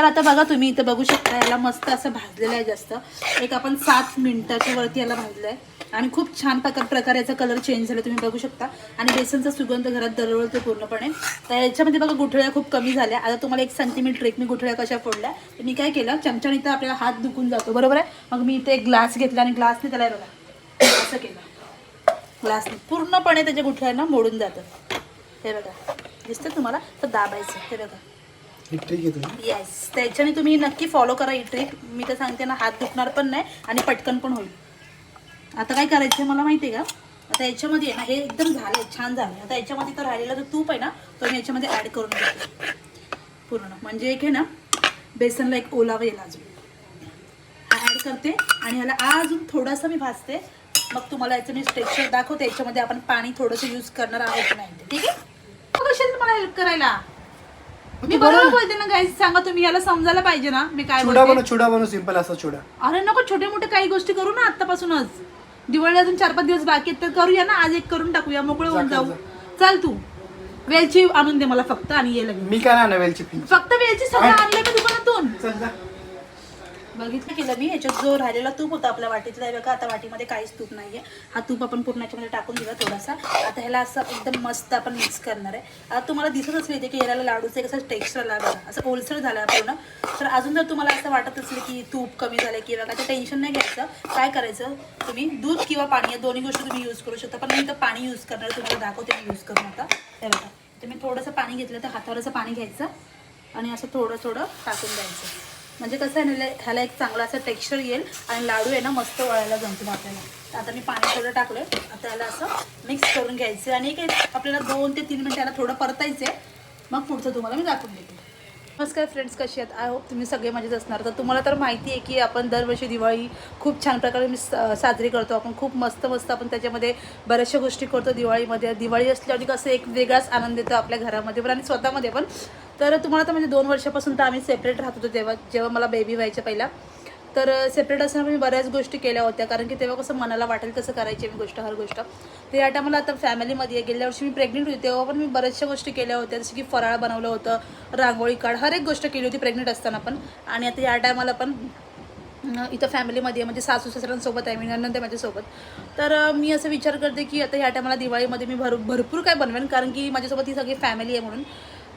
तर आता बघा तुम्ही इथं बघू शकता याला मस्त असं भाजलेलं आहे जास्त. एक आपण सात मिनिटाच्या वरती याला भाजलं आहे आणि खूप छान प्रकार प्रकारे याचा कलर चेंज झाला तुम्ही बघू शकता. आणि बेसनचा सुगंध घरात दरवळतो पूर्णपणे. तर याच्यामध्ये बघा गुठळ्या खूप कमी झाल्या. आता तुम्हाला एक सांगते मी ट्रेक मी गुठळ्या कशा फोडल्या? तर मी काय केलं चमच्याने इथं आपल्याला हात दुखून जातो बरोबर आहे? मग मी इथे एक ग्लास घेतला आणि ग्लासने त्याला बघा असं केलं. ग्लासने पूर्णपणे त्याच्या गुठळ्यांना मोडून जातं. हे बघा दिसतं तुम्हाला? तर दाबायचं हे बघा. ही ट्रिक आहे तुझी येस त्याच्याने तुम्ही नक्की फॉलो करा ही ट्रिक मी तर सांगते ना हात दुखणार पण नाही आणि पटकन पण होईल. आता काय करायचं मला माहिती आहे का? आता याच्यामध्ये ना हे एकदम झालं छान झालं आता याच्यामध्ये तर राहिलेला जो तूप आहे ना तो मी याच्यामध्ये ॲड करून घेते. पूर्ण. म्हणजे एक आहे ना बेसनला एक ओलावा येईल अजून. हा ॲड करते आणि ह्याला अजून थोडासा मी भाजते. मग तुम्हाला याचं मी स्ट्रेक्चर दाखवते. याच्यामध्ये आपण पाणी थोडंसं यूज करणार आहोत नाही ठीक आहे? मग कशी मला हेल्प करायला. मी बरोबर बोलते ना गाईज सांगा तुम्ही याला समजायला पाहिजे ना मी काय चुडा बोलते. बनव चुडा बनव सिंपल असा चुडा अरे नको छोटे मोठे काही गोष्टी करू ना आतापासूनच दिवाळी अजून चार पाच दिवस बाकी आहेत तर करूया ना आज एक करून टाकूया मोकळं होऊन जा, जाऊ. जा. चल तू. वेलची आणून दे मला फक्त आणि ये लगेच. मी काय नाही नवेलची पी फक्त वेलची सगळं आणलं मी दुकानातून. चल जा. बघितलं केलं मी याच्यात जो राहिलेला तूप होता आपल्या वाटीतला आहे बघा आता वाटीमध्ये काहीच तूप नाही आहे हा तूप आपण पूर्ण याच्यामध्ये टाकून दिला थोडासा. आता ह्याला असं एकदम मस्त आपण मिक्स करणार आहे. आता तुम्हाला दिसत असेल इथे की याला लाडूचं एक असं टेक्स्चर लागलं असं ओलसर झालं पूर्ण. तर अजून जर तुम्हाला असं वाटत असेल की तूप कमी झालं किंवा काय ते टेन्शन नाही घ्यायचं. काय करायचं? तुम्ही दूध किंवा पाणी या दोन्ही गोष्टी तुम्ही यूज करू शकता. पण मी इथं पाणी यूज करणार तुम्हाला दाखवते मी यूज करून आता. हे बघा तुम्ही थोडंसं पाणी घेतलं तर हातावरचं पाणी घ्यायचं आणि असं थोडं थोडं टाकून द्यायचं. म्हणजे कसं आहे ना ह्याला एक चांगला असं टेक्स्चर येईल आणि लाडू आहे ना मस्त वळायला जमतील आपल्याला. तर आता मी पाणी थोडं टाकलं आता याला असं मिक्स करून घ्यायचं आणि एक आपल्याला दोन ते तीन मिनटं याला थोडं परतायचं आहे मग पुढचं तुम्हाला मी दाखवून देते. नमस्कार फ्रेंड्स कशी आहेत? आय होप तुम्ही सगळे मजेत असणार. तर तुम्हाला तर माहिती आहे की आपण दरवर्षी दिवाळी खूप छान प्रकारे मी साजरी करतो. आपण खूप मस्त मस्त आपण त्याच्यामध्ये बऱ्याचशा गोष्टी करतो दिवाळीमध्ये. दिवाळी असल्यावर कसं एक वेगळाच आनंद येतो आपल्या घरामध्ये पण आणि स्वतःमध्ये पण. तर तुम्हाला तर म्हणजे दोन वर्षापासून तर आम्ही सेपरेट राहत होतो तेव्हा जेव्हा मला बेबी व्हायच्या पहिला. तर सेपरेट असताना मी बऱ्याच गोष्टी केल्या होत्या. कारण की तेव्हा कसं मनाला वाटेल कसं करायची मी गोष्ट हर गोष्ट. तर या टायमाला आता फॅमिलीमध्ये गेल्या वर्षी मी प्रेग्नेंट होती. तेव्हा पण मी बऱ्याचशा गोष्टी केल्या होत्या. जसं की फराळ बनवलं होतं रांगोळी काढ हर एक गोष्ट केली होती प्रेग्नेंट असताना पण. आणि आता या टायमाला पण इथं फॅमिलीमध्ये म्हणजे सासू सासऱ्यांसोबत आहे मी नंतर माझ्यासोबत. तर मी असं विचार करते की आता ह्या टायमाला दिवाळीमध्ये मी भर भरपूर काय बनवेन. कारण की माझ्यासोबत ही सगळी फॅमिली आहे म्हणून.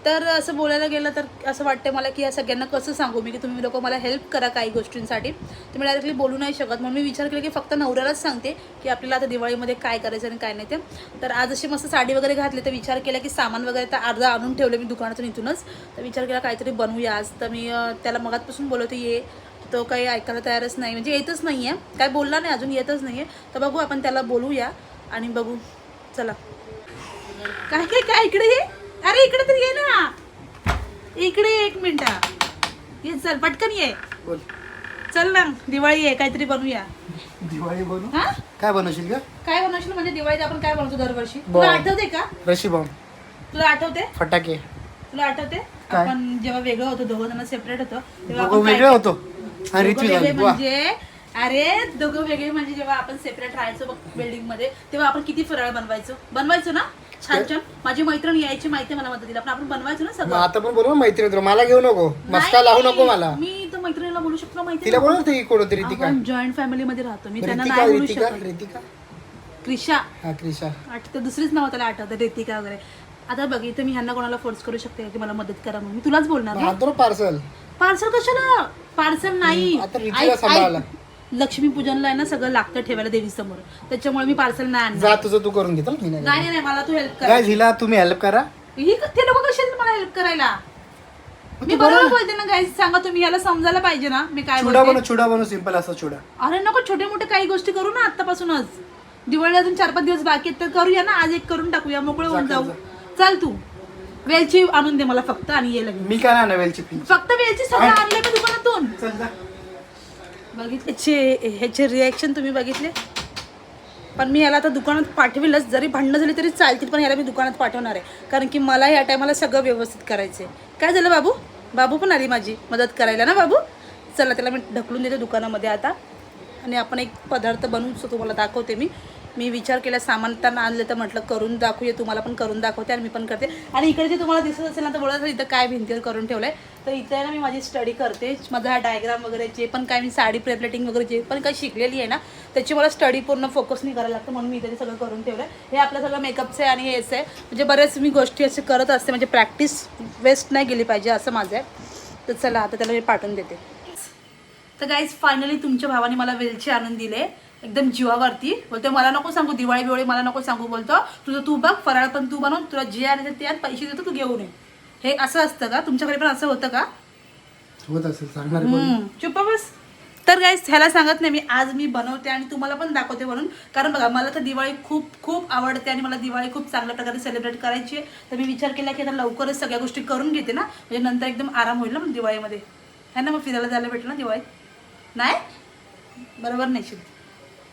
तर असं बोलायला गेलं तर असं वाटतं मला की या सगळ्यांना कसं सांगू मी की तुम्ही लोक मला हेल्प करा काही गोष्टींसाठी. तुम्ही डायरेक्टली बोलू नाही शकत. म्हणून मी विचार केला की फक्त नवऱ्यालाच सांगते की आपल्याला आता दिवाळीमध्ये काय करायचं आणि काय नाही ते. तर आज अशी मस्त साडी वगैरे घातली तर विचार केला की सामान वगैरे तर अर्धा आणून ठेवलं मी दुकानातून इथूनच. तर विचार केला काहीतरी बनवूया आज. तर मी त्याला मगातपासून बोलवते ये तो काही ऐकायला तयारच नाही. म्हणजे येतच नाही आहे काय बोलला नाही अजून येतच नाही आहे तर बघू आपण त्याला बोलूया आणि बघू. चला. काय काय काय इकडे हे अरे इकडे तर ये ना. इकडे एक मिनिट. ये चल पटकन ये. बोल. चल ना दिवाळी आहे काहीतरी बनवूया. दिवाळी बनव? हा? काय बनवशील का काय बनवशील? म्हणजे दिवाळीत आपण काय बनवतो दरवर्षी? बरं. तुला आठवते का? रशी बॉम्ब. तुला आठवते? फटाके. तुला आठवते? काय? आपण जेव्हा वेगळं होतो दोघं जण सेपरेट होतो तेव्हा दोघं आपण काय- वेगळे होतो. आणि दोघं ऋतू वेगळे झाली. वा. म्हणजे अरे दोघं वेगळे म्हणजे जेव्हा आपण सेपरेट राहायचो बघ बिल्डिंगमध्ये तेव्हा आपण किती फराळ बनवायचो? बनवायचो ना? छान छान. माझी मैत्रीण यायची माहिती मला मदतीला. पण आपण बनवायचो ना मग सगळं आता पण बरोबर मैत्री मला घेऊ नको. मस्का लावू नको मला. मी तर मैत्रिणीला बोलू शकतो. माहिती तिला बोलव ती कोणती रितिका आपण जॉईंट फॅमिली मध्ये राहतो. मी त्यांना रितिका नाही बोलू रितिका शकत. रितिका. क्रिशा. हा क्रिशा. आठवतं दुसरीच नाव त्याला आठवतं रेतिका वगैरे. आता बघ इथं मी ह्यांना कोणाला फोर्स करू शकते की मला मदत करा म्हणून? मी तुलाच बोलणार ना? पार्सल. पार्सल कशाला? पार्सल नाही. आता रितिका ऐक- ऐक. सांभाळायला. लक्ष्मी पूजनला आहे ना सगळं लागतं ठेवायला देवी समोर त्याच्यामुळे मी पार्सल नाही जा तुझं तू करून घेतो मी नाही नाही नाही मला तू हेल्प कर. काय हिला तुम्ही हेल्प करा. ही ते लोक आहेत मला हेल्प करायला? मी बरोबर बोलते ना गाईज सांगा तुम्ही याला समजायला पाहिजे ना मी काय चुडा बोलते. बनव चुडा बनव सिंपल असा चुडा अरे नको छोटे मोठे काही गोष्टी करू ना आतापासूनच दिवाळी अजून चार पाच दिवस बाकी आहेत तर करूया ना आज एक करून टाकूया मोकळं होऊन जा, जाऊ. चल तू. वेलची आणून दे मला फक्त आणि ये लगेच. मी काय नाही नवेलची पी फक्त वेलची सगळं आणलंय मी दुकानातून. चल जा. बघितले? ह्याचे ह्याचे रिॲक्शन तुम्ही बघितले? पण मी याला आता दुकानात पाठविलंच. जरी भांडणं झाली तरी चालतील पण याला मी दुकानात पाठवणार आहे. कारण की मला या टायमाला सगळं व्यवस्थित करायचं आहे काय झालं बाबू? बाबू पण आली माझी मदत करायला ना बाबू? चला त्याला मी ढकलून देते दुकानामध्ये आता. आणि आपण एक पदार्थ बनवून तुम्हाला दाखवते मी. मी विचार केला सामान त्यांना आणलं तर म्हटलं करून दाखवूया तुम्हाला पण करून दाखवते आणि मी पण करते. आणि इकडे जे तुम्हाला दिसत असेल ना तर बोलत इथं काय भिंतीवर करून ठेवलं आहे तर इथे ना मी माझी स्टडी करते. माझा हा डायग्राम वगैरे जे पण काय मी साडी प्रेपलेटिंग वगैरे जे पण काही शिकलेली आहे ना त्याची मला स्टडी पूर्ण फोकस नाही करायला लागतं. म्हणून मी इथे सगळं करून ठेवलं हे आपलं सगळं मेकअपचं आहे आणि हेच आहे. म्हणजे बऱ्याच मी गोष्टी असे करत असते. म्हणजे प्रॅक्टिस वेस्ट नाही गेली पाहिजे असं माझं आहे. तर चला आता त्याला मी पाठवून देते. तर गाईज फायनली तुमच्या भावाने मला वेलचे आणून दिले. एकदम जीवावरती. बोलते मला नको सांगू दिवाळी बिवाळी मला नको सांगू बोलतो तुझं तू बघ फराळ पण तू बनव तुला जे आणायचं ते आण, पैसे देतो तू घेऊन ये. हे असं असतं का? तुमच्याकडे पण असं होतं का? होत असेल सांगणार कोण? हम्म, चुप बस. तर गाईज ह्याला सांगत नाही मी आज मी बनवते आणि तुम्हाला पण दाखवते म्हणून. कारण बघा मला तर दिवाळी खूप खूप आवडते आणि मला दिवाळी खूप चांगल्या प्रकारे सेलिब्रेट करायची आहे. तर मी विचार केला की आता लवकरच सगळ्या गोष्टी करून घेते ना. म्हणजे नंतर एकदम आराम होईल ना मग दिवाळीमध्ये. है ना मग फिरायला जायला भेटेल ना दिवाळीत? नाही? बरोबर नेशील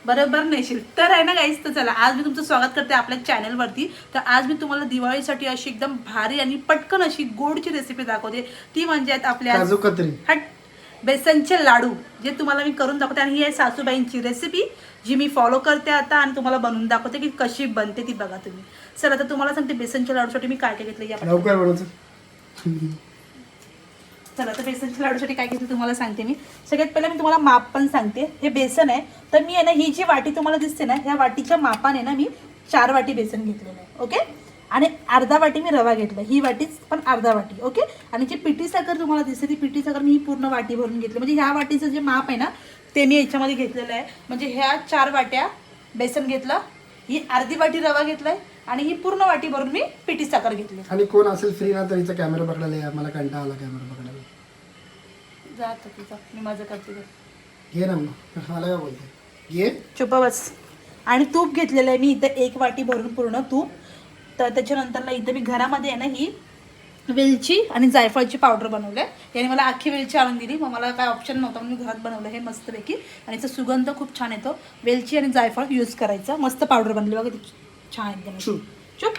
बरोबर नेशील तर आहे ना गाईस तर चला आज मी तुमचं स्वागत करते आपल्या चॅनलवरती तर आज मी तुम्हाला दिवाळीसाठी अशी एकदम भारी आणि पटकन अशी गोडची रेसिपी दाखवते. ती म्हणजे आहेत आपल्या काजू कतरी. हट बेसनचे लाडू जे तुम्हाला मी करून दाखवते. आणि ही आहे सासूबाईंची रेसिपी जी मी फॉलो करते आता आणि तुम्हाला बनवून दाखवते की कशी बनते ती बघा तुम्ही. चला तर तुम्हाला सांगते बेसनच्या लाडूसाठी मी काय काय घेतलं या चला तर बेसनच्या लाडूसाठी काय घेतलं तुम्हाला सांगते मी. सगळ्यात पहिला मी तुम्हाला माप पण सांगते. हे बेसन आहे तर मी आहे ना ही जी वाटी तुम्हाला दिसते ना ह्या वाटीच्या मापाने ना मी चार वाटी बेसन घेतलेलं आहे ओके? आणि अर्धा वाटी मी रवा घेतला ही वाटीच पण अर्धा वाटी ओके? आणि जी पिठी साखर तुम्हाला दिसते ती पिठी साखर मी ही पूर्ण वाटी भरून घेतली. म्हणजे ह्या वाटीचं जे माप आहे ना ते मी याच्यामध्ये घेतलेलं आहे. म्हणजे ह्या चार वाट्या बेसन घेतलं ही अर्धी वाटी रवा घेतलाय आणि ही पूर्ण वाटी भरून मी पिठी साखर घेतली. आणि कोण असेल फ्री ना तर हिचा कॅमेरा पकडायला मला कंटाळा आला कॅमेरा पकडायला. जात तिचा मी माझं करते ते. घे ना मग. मला काय बोलते? घे. चुप बस. आणि तूप घेतलेलं आहे. मी इथं एक वाटी भरून पूर्ण तूप. तर त्याच्यानंतर ना इथं मी घरामध्ये आहे ना ही वेलची आणि जायफळची पावडर बनवलं आहे याने मला अख्खी वेलची आणून दिली. मग मला काय ऑप्शन नव्हता म्हणून मी घरात बनवलं. हे मस्तपैकी. आणि याचा सुगंध खूप छान येतो. वेलची आणि जायफळ यूज करायचा. मस्त पावडर बनली. बघा ती छान एकदम अशी. चुप.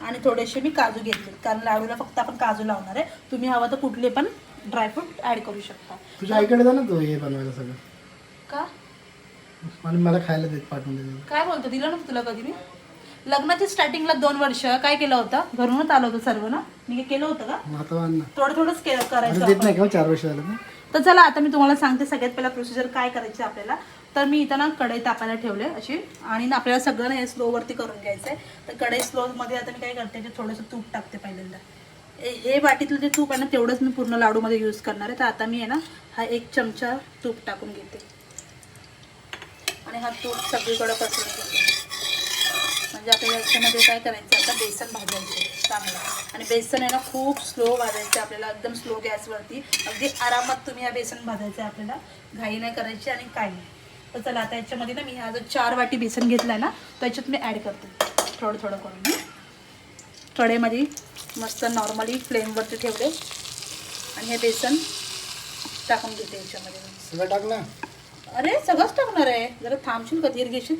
आणि थोडेसे मी काजू घेतले. कारण लाडूला फक्त आपण काजू लावणार आहे. तुम्ही हवा तर कुठले पण ड्रायफ्रूट ॲड करू शकता. तुझ्या आईकडे जा ना तू हे बनवायला सगळं. का? आणि मला खायला देत पाठवून दे काय बोलतो दिलं नव्हतं तुला कधी मी? लग्नाच्या स्टार्टिंगला दोन वर्ष काय केलं होतं? घरूनच आलं होतं सर्व ना? मी केलं होतं का? आता आण ना. थोडं थोडंच केलं करायचं देत आपण. नाही का हो? चार वर्ष झालं ना तर चला आता मी तुम्हाला सांगते सगळ्यात पहिला प्रोसिजर काय करायची आपल्याला. तर मी इथं ना कढई तापायला ठेवले अशी. आणि ना आपल्याला सगळं ना हे स्लोवरती करून घ्यायचं आहे तर कढई स्लोमध्ये आता मी काय करते ते थोडंसं तूप टाकते पहिल्यांदा. हे- वाटीतलं जे तूप आहे ना तेवढंच मी पूर्ण लाडूमध्ये यूज करणार आहे. तर आता मी आहे ना हा एक चमचा तूप टाकून घेते. आणि हा तूप सगळीकडं पसरून घेते. म्हणजे आता याच्यामध्ये काय करायचं आता बेसन भाजायचं चांगलं. आणि बेसन आहे ना खूप स्लो भाजायचं आपल्याला. एकदम स्लो गॅसवरती. अगदी आरामात तुम्ही हा बेसन भाजायचं आहे आपल्याला. घाई नाही करायची आणि काही नाही. तर चला आता याच्यामध्ये ना मी हा जो चार वाटी बेसन घेतला आहे ना त्याच्यात मी ॲड करते. थोडं थोडं करून. मी कढईमध्ये मस्त नॉर्मली फ्लेमवरती ठेवले. आणि हे बेसन टाकून घेते याच्यामध्ये. सगळं टाक ना अरे सगळंच टाकणार आहे. जरा थांबशील का धीर घेशील.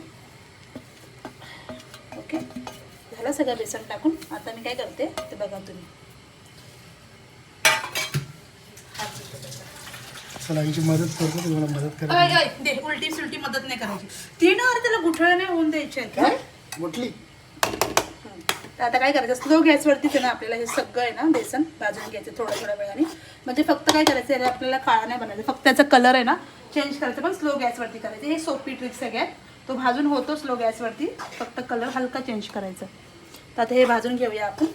ओके झालं सगळं बेसन टाकून. आता मी काय करते ते बघा तुम्ही. मदत करतो तुम्हाला मदत करा दे उलटी सुलटी मदत नाही करायची. ती ना अरे त्याला गुठळ्या नाही होऊन द्यायचे काय? गुटली तर आता काय करायचं? स्लो गॅसवरतीच आहे ना आपल्याला हे सगळं आहे ना बेसन भाजून घ्यायचं थोड्या थोड्या वेळाने. म्हणजे फक्त काय करायचं आहे आपल्याला काळा नाही बनायचं. फक्त त्याचा कलर आहे ना चेंज करायचं. पण स्लो गॅसवरती करायचं. हे सोपी ट्रिक सगळ्यात तो भाजून होतो स्लो गॅसवरती फक्त कलर हलका चेंज करायचा. तर आता हे भाजून घेऊया आपण.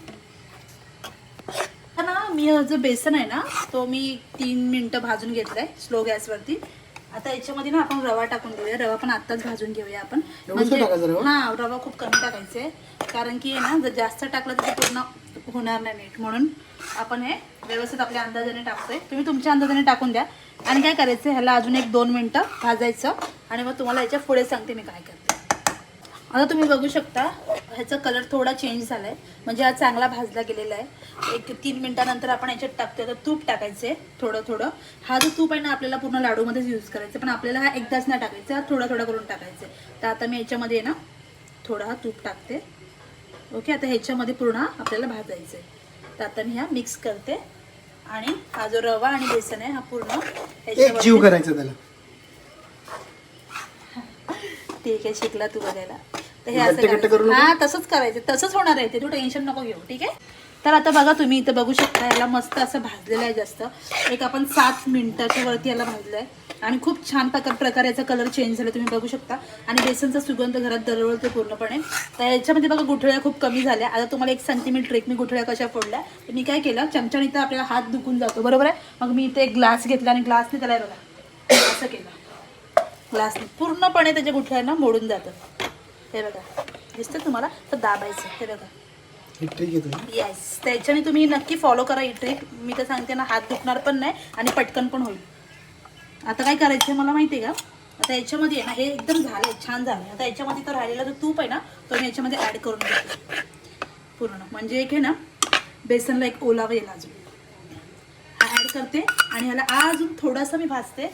ना मी जो बेसन आहे ना तो मी तीन मिनटं भाजून घेतलाय स्लो गॅसवरती आता याच्यामध्ये ना आपण रवा टाकून घेऊया रवा पण आत्ताच भाजून घेऊया आपण. रवा? हा रवा खूप कमी टाकायचा. आहे कारण की ना जर जास्त टाकलं तर ते पूर्ण होणार नाही नीट. म्हणून आपण हे व्यवस्थित आपल्या अंदाजाने टाकतोय. तुम्ही तुमच्या अंदाजाने टाकून द्या. आणि काय करायचं ह्याला अजून एक दोन मिनटं भाजायचं. आणि मग तुम्हाला याच्यापुढे सांगते मी काय करते. आता तुम्ही बघू शकता ह्याचा कलर थोडा चेंज झाला आहे म्हणजे हा चांगला भाजला गेलेला आहे. एक तीन मिनटानंतर आपण याच्यात टाकतोय तर तूप टाकायचं आहे थोडं थोडं. हा जो तूप आहे ना आपल्याला पूर्ण लाडूमध्येच यूज करायचा पण आपल्याला हा एकदाच नाही टाकायचा हा थोडा थोडा करून टाकायचा आहे. तर आता मी याच्यामध्ये ना थोडा हा तूप टाकते. ओके आता ह्याच्यामध्ये पूर्ण हा आपल्याला भाजायचं आहे. तर आता मी हा मिक्स करते. आणि हा जो रवा आणि बेसन आहे हा पूर्ण करायचा त्याला. ठीक आहे शिकला तू बघायला. तर हे असं गट्टे गट्टे करू करायचं. नको? हा तसंच करायचं. तसंच होणार आहे ते. तू टेन्शन नको घेऊ ठीक आहे? तर आता बघा तुम्ही इथं बघू शकता याला मस्त असं भाजलेलं आहे जास्त. एक आपण सात मिनिटाच्या वरती याला भाजलं आहे आणि खूप छान प्रकार प्रकारे याचा कलर चेंज झाला तुम्ही बघू शकता. आणि बेसनचा सुगंध घरात दरवळतो पूर्णपणे. तर याच्यामध्ये बघा गुठळ्या खूप कमी झाल्या. आता तुम्हाला एक सांगते मी ट्रेक मी गुठळ्या कशा फोडल्या तर मी काय केलं चमच्याने तर आपल्याला हात दुखून जातो. बरोबर आहे? मग मी इथे एक ग्लास घेतला आणि ग्लासने त्याला हे बघा असं केलं. ग्लासने पूर्णपणे त्याच्या गुठळ्यांना मोडून जातं. हे बघा. दिसतं तुम्हाला? तर दाबायचं. हे बघा. ही ट्रिक येते येस त्याच्याने तुम्ही नक्की फॉलो करा ही ट्रिक मी तर सांगते ना हात दुखणार पण नाही आणि पटकन पण होईल. आता काय करायचं मला माहिती आहे का? आता याच्यामध्ये ना हे एकदम झालं छान झालं आता याच्यामध्ये तर राहिलेला जो तूप आहे ना तो मी याच्यामध्ये ॲड करून घेते. पूर्ण. म्हणजे एक आहे ना बेसनला एक ओलावा येईल अजून. हा ॲड करते आणि ह्याला अजून थोडासा मी भाजते.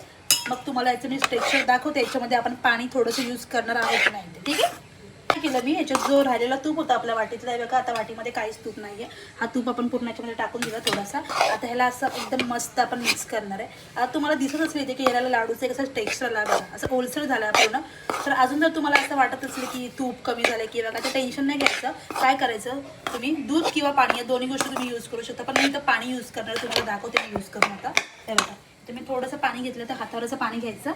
मग तुम्हाला याचं मी टेक्स्चर दाखवते. याच्यामध्ये आपण पाणी थोडंसं यूज करणार आहोत नाही ठीक आहे? काय केलं मी याच्यात जो राहिलेला तूप होता आपल्या वाटीतला आहे बघा आता वाटीमध्ये काहीच तूप नाही आहे हा तूप आपण पूर्ण याच्यामध्ये टाकून दिला थोडासा. आता ह्याला असं एकदम मस्त आपण मिक्स करणार आहे. आता तुम्हाला दिसत असेल इथे की याला लाडूचं एक असं टेक्स्चर लागलं असं ओलसर झालं पूर्ण. तर अजून जर तुम्हाला असं वाटत असेल की तूप कमी झालं किंवा काय तर टेन्शन नाही घ्यायचं. काय करायचं? तुम्ही दूध किंवा पाणी या दोन्ही गोष्टी तुम्ही यूज करू शकता. पण मी इथं पाणी यूज करणार तुम्हाला दाखवते मी यूज करून आता. हे बघा तुम्ही थोडंसं पाणी घेतलं तर हातावरचं पाणी घ्यायचं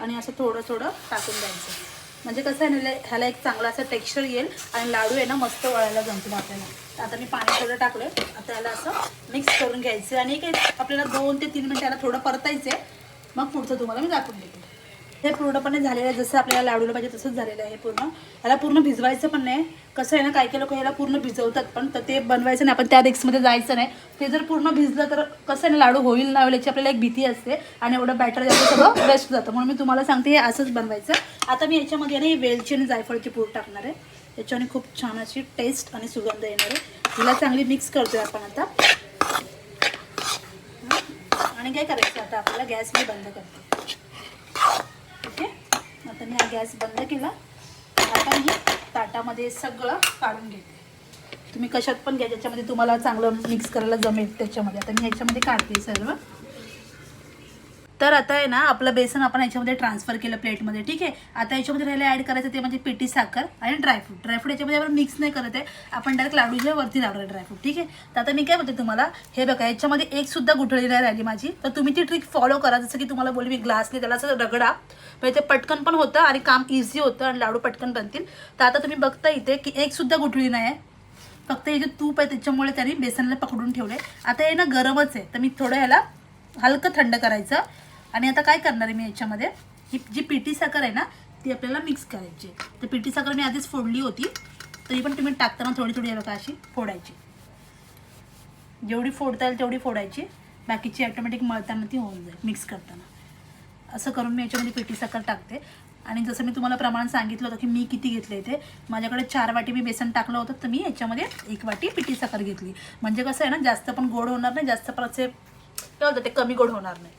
आणि असं थोडं थोडं टाकून द्यायचं. म्हणजे कसं आहे ना ह्याला एक चांगला असं टेक्स्चर येईल आणि लाडू आहे ना मस्त वळायला जमतील आपल्याला. तर आता मी पाणी थोडं टाकलं आता याला असं मिक्स करून घ्यायचं आणि एक आपल्याला दोन ते तीन मिनिट याला थोडं परतायचं आहे मग पुढचं तुम्हाला मी दाखवून देते. हे पूर्णपणे झालेलं आहे. जसं आपल्याला लाडूला पाहिजे तसंच झालेलं आहे हे पूर्ण. याला पूर्ण भिजवायचं पण नाही. कसं आहे ना काही काही लोक याला पूर्ण भिजवतात पण तर ते बनवायचं नाही. आपण त्या रिक्समध्ये जायचं नाही. ते जर पूर्ण भिजलं तर कसं आहे ना लाडू होईल ना होईल याची आपल्याला एक भीती असते आणि एवढं बॅटर जातं सगळं वेस्ट जातं. म्हणून मी तुम्हाला सांगते हे असंच बनवायचं. आता मी याच्यामध्ये ना वेलची आणि जायफळची पूड टाकणार आहे. याच्याने खूप छान अशी टेस्ट आणि सुगंध येणार आहे. तिला चांगली मिक्स करतोय आपण आता. आणि काय करायचं आता? आपल्याला गॅस मी बंद करते. ओके? आता मी हा गॅस बंद केला. आता मी ताटामध्ये सगळं काढून घेते. तुम्ही कशात पण घ्या ज्याच्यामध्ये तुम्हाला चांगलं मिक्स करायला जमेल त्याच्यामध्ये. आता मी ह्याच्यामध्ये काढते सर्व. तर आता आहे ना आपलं बेसन आपण याच्यामध्ये ट्रान्सफर केलं प्लेटमध्ये ठीक आहे? आता याच्यामध्ये राहिलं ॲड करायचं ते म्हणजे पिठी साखर आणि ड्रायफ्रूट ड्रायफ्रूट याच्यामध्ये आपण मिक्स नाही करत आहे. आपण डायरेक्ट लाडूच्या वरती लावलं ड्रायफ्रूट ठीक आहे? तर आता मी काय म्हणते तुम्हाला हे बघा याच्यामध्ये एक सुद्धा गुठळी नाही राहिली माझी. तर तुम्ही ती ट्रिक फॉलो करा. जसं की तुम्हाला बोलली मी ग्लासने त्याला असं रगडा. म्हणजे ते पटकन पण होतं आणि काम इझी होतं आणि लाडू पटकन बनतील. तर आता तुम्ही बघता इथे की एक सुद्धा गुठळी नाही आहे. फक्त हे जे तूप आहे त्याच्यामुळे त्यांनी बेसनला पकडून ठेवले आता हे ना गरमच आहे. तर मी थोडं ह्याला हलकं थंड करायचं. आणि आता काय करणार आहे मी याच्यामध्ये? ही जी पिठी साखर आहे ना ती आपल्याला मिक्स करायची तर पिठी साखर मी आधीच फोडली होती. तरी पण तुम्ही टाकताना थोडी थोडी हे बघा अशी फोडायची. जेवढी फोडता येईल तेवढी फोडायची. बाकीची ऑटोमॅटिक मळताना ती होऊन जाईल मिक्स करताना. असं करून मी याच्यामध्ये पिठी साखर टाकते. आणि जसं मी तुम्हाला प्रमाण सांगितलं होतं की मी किती घेतले ते माझ्याकडे चार वाटी मी बेसन टाकलं होतं तर मी याच्यामध्ये एक वाटी पिठी साखर घेतली. म्हणजे कसं आहे ना जास्त पण गोड होणार नाही जास्त पण असे काय होतं ते कमी गोड होणार नाही.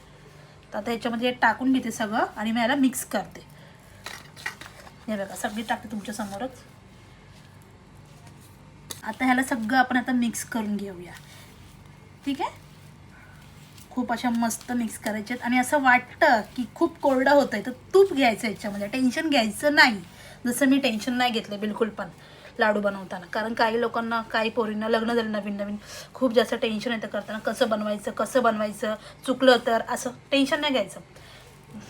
तर आता याच्यामध्ये टाकून घेते सगळं आणि मी याला मिक्स करते. हे बघा सगळी टाकते तुमच्या समोरच. आता ह्याला सगळं आपण आता मिक्स करून घेऊया. ठीक आहे? खूप अशा मस्त मिक्स करायचे आहेत. आणि असं वाटतं की खूप कोरडं होतं आहे तर तूप घ्यायचं याच्यामध्ये. टेन्शन घ्यायचं नाही. जसं मी टेन्शन नाही घेतलं बिलकुल पण. लाडू बनवताना. कारण काही लोकांना काही पोरींना लग्न झालं नवीन नवीन खूप जास्त टेन्शन येतं करताना. कसं बनवायचं कसं बनवायचं चुकलं तर असं टेन्शन नाही घ्यायचं.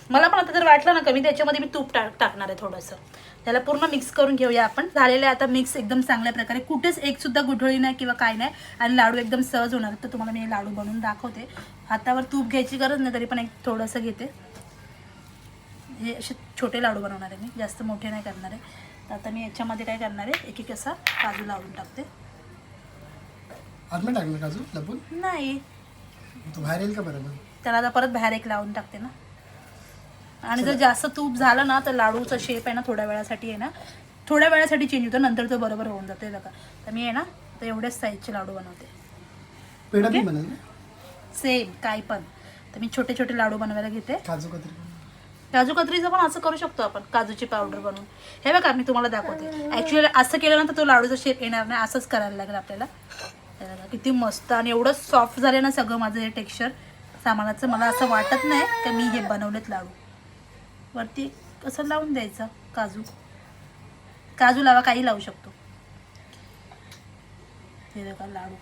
मला पण आता जर वाटलं ना कमी त्याच्यामध्ये मी तूप टाक टाकणार आहे थोडंसं. त्याला पूर्ण मिक्स करून घेऊया आपण. झालेलं आहे आता मिक्स एकदम चांगल्या प्रकारे. कुठेच एक सुद्धा गुठळी नाही किंवा काय नाही. आणि लाडू एकदम सहज होणार तर तुम्हाला मी लाडू बनवून दाखवते. हातावर तूप घ्यायची गरज नाही तरी पण एक थोडंसं घेते. हे असे छोटे लाडू बनवणार आहे मी. जास्त मोठे नाही करणार आहे. तर आता मी याच्यामध्ये काय करणार आहे? एक एक असा काजू लावून टाकते. आतमध्ये टाकलं काजू? लपून? नाही. तो बाहेर येईल का बरोबर त्याला आता परत बाहेर एक लावून टाकते ना. आणि जर जास्त तूप झालं ना तर लाडूचा शेप आहे ना थोड्या वेळासाठी आहे ना. थोड्या वेळासाठी चेंज होतो नंतर तो बरोबर होऊन जातो बघा. तर मी आहे ना तर एवढ्याच साईजचे लाडू बनवते. सेम काय पण. तर मी छोटे छोटे लाडू बनवायला घेते. काजू कतरी. काजू कतरीचं पण असं करू शकतो आपण काजूची पावडर बनवून. हे बघा मी तुम्हाला दाखवते. ॲक्च्युअली असं केल्यानंतर तो लाडूचा शेप येणार नाही असंच करायला लागेल आपल्याला. किती मस्त आणि एवढं सॉफ्ट झालं ना सगळं माझं हे टेक्स्चर सामानाचं मला असं वाटत नाही की मी हे बनवलेत लाडू. वरती कसं लावून द्यायचं काजू? काजू लावा काही लावू शकतो. हे बघा लाडू.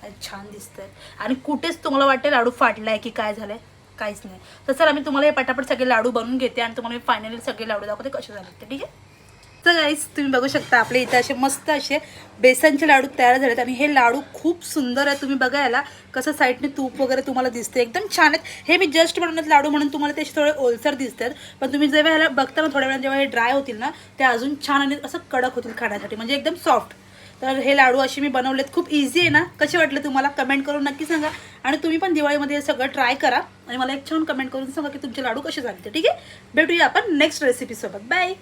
काय छान दिसतंय. आणि कुठेच तुम्हाला वाटते लाडू फाटलाय की काय झालंय? काहीच नाही. तर सर आम्ही तुम्हाला हे पटापट सगळे लाडू बनवून घेते आणि तुम्हाला मी फायनली सगळे लाडू दाखवते कसे झाले ते ठीक आहे? तर गाईस तुम्ही बघू शकता आपल्या इथे असे मस्त असे बेसनचे लाडू तयार झालेत आणि हे लाडू खूप सुंदर आहे. तुम्ही बघा याला कसं साईडने तूप वगैरे तुम्हाला दिसते एकदम छान आहेत. हे मी जस्ट बनवण्यात लाडू म्हणून तुम्हाला ते थोडे ओलसर दिसतात. पण तुम्ही जेव्हा ह्याला बघता ना थोड्या वेळा जेव्हा हे ड्राय होतील ना ते अजून छान आणि असं कडक होतील खाण्यासाठी. म्हणजे एकदम सॉफ्ट तर हे लाडू असे मी बनवलेत. खूप इझी आहे ना? कसे वाटले तुम्हाला? कमेंट करून नक्की सांगा. आणि तुम्ही पण दिवाळीमध्ये सगळं ट्राय करा. आणि मला एक छान कमेंट करून सांगा की तुमचे लाडू कसे झाले ते ठीक आहे? भेटूया आपण नेक्स्ट रेसिपीसोबत बाय